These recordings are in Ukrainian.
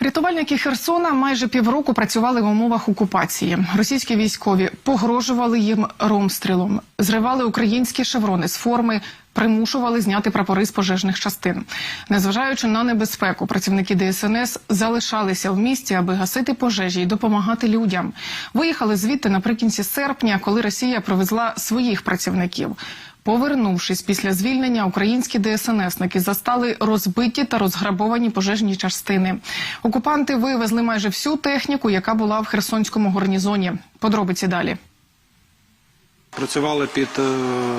Рятувальники Херсона майже півроку працювали в умовах окупації. Російські військові погрожували їм ромстрілом, зривали українські шеврони з форми, примушували зняти прапори з пожежних частин. Незважаючи на небезпеку, працівники ДСНС залишалися в місті, аби гасити пожежі і допомагати людям. Виїхали звідти наприкінці серпня, коли Росія привезла своїх працівників. Повернувшись після звільнення, українські ДСНСники застали розбиті та розграбовані пожежні частини. Окупанти вивезли майже всю техніку, яка була в Херсонському гарнізоні. Подробиці далі. Працювали під е,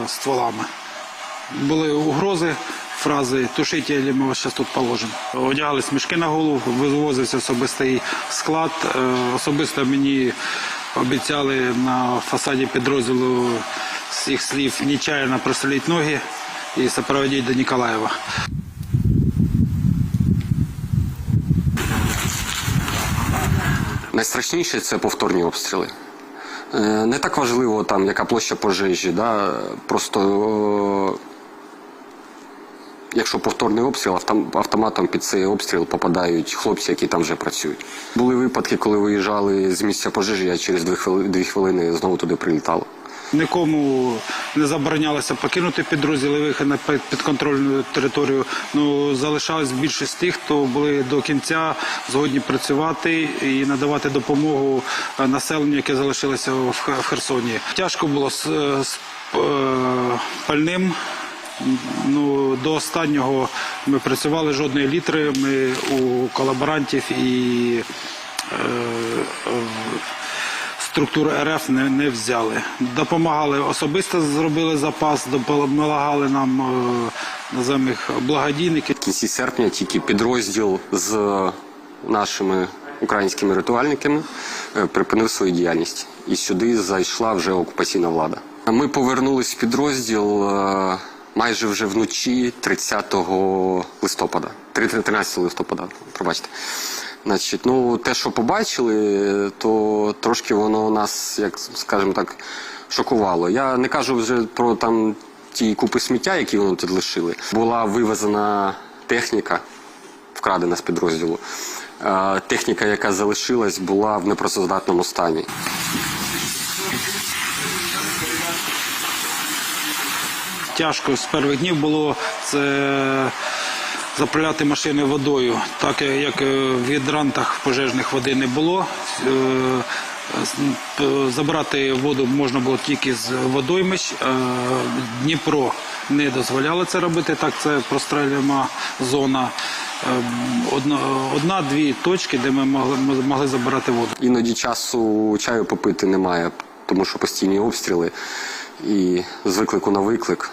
стволами. Були угрози, фрази «тушіть, або ми вас зараз тут положимо». Одягались мішки на голову, вивозився особистий склад. Е, Особисто мені обіцяли на фасаді підрозділу з їх слів нечаянно прострелити ноги і сопроводити до Ніколаєва. Найстрашніше це повторні обстріли. Е, Не так важливо, там, яка площа пожежі, да? просто о, якщо повторний обстріл, автом- автоматом під цей обстріл попадають хлопці, які там вже працюють. Були випадки, коли виїжджали з місця пожежі, я через дві хвилини знову туди прилітало. Нікому не заборонялося покинути підрозділи виїхати на під- підконтрольну територію. Ну залишалась більшість тих, хто були до кінця згодні працювати і надавати допомогу е, населенню, яке залишилося в Херсоні. Тяжко було з, е, з е, пальним. Ну, до останнього ми працювали жодної літри. Ми у колаборантів і структури РФ не, не взяли. Допомагали особисто, зробили запас, допомагали нам е, їх благодійники. В кінці серпня тільки підрозділ з нашими українськими рятувальниками е, припинив свою діяльність. І сюди зайшла вже окупаційна влада. Ми повернулись в підрозділ е, майже вже вночі 30 листопада, 13 листопада, пробачте. Значить, ну те, що побачили, то трошки воно нас, як скажімо так, шокувало. Я не кажу вже про там ті купи сміття, які вони тут лишили. Була вивезена техніка, вкрадена з підрозділу. Техніка, яка залишилась, була в непроцездатному стані. Тяжко з перших днів було це заправляти машини водою, так як е, в гідрантах пожежних води не було. Е, Забрати воду можна було тільки з водоймищ. Е, Дніпро не дозволяло це робити, так це прострелюємо зона. Е, одна- Одна-дві точки, де ми могли, могли забирати воду. Іноді часу чаю попити немає, тому що постійні обстріли. І з виклику на виклик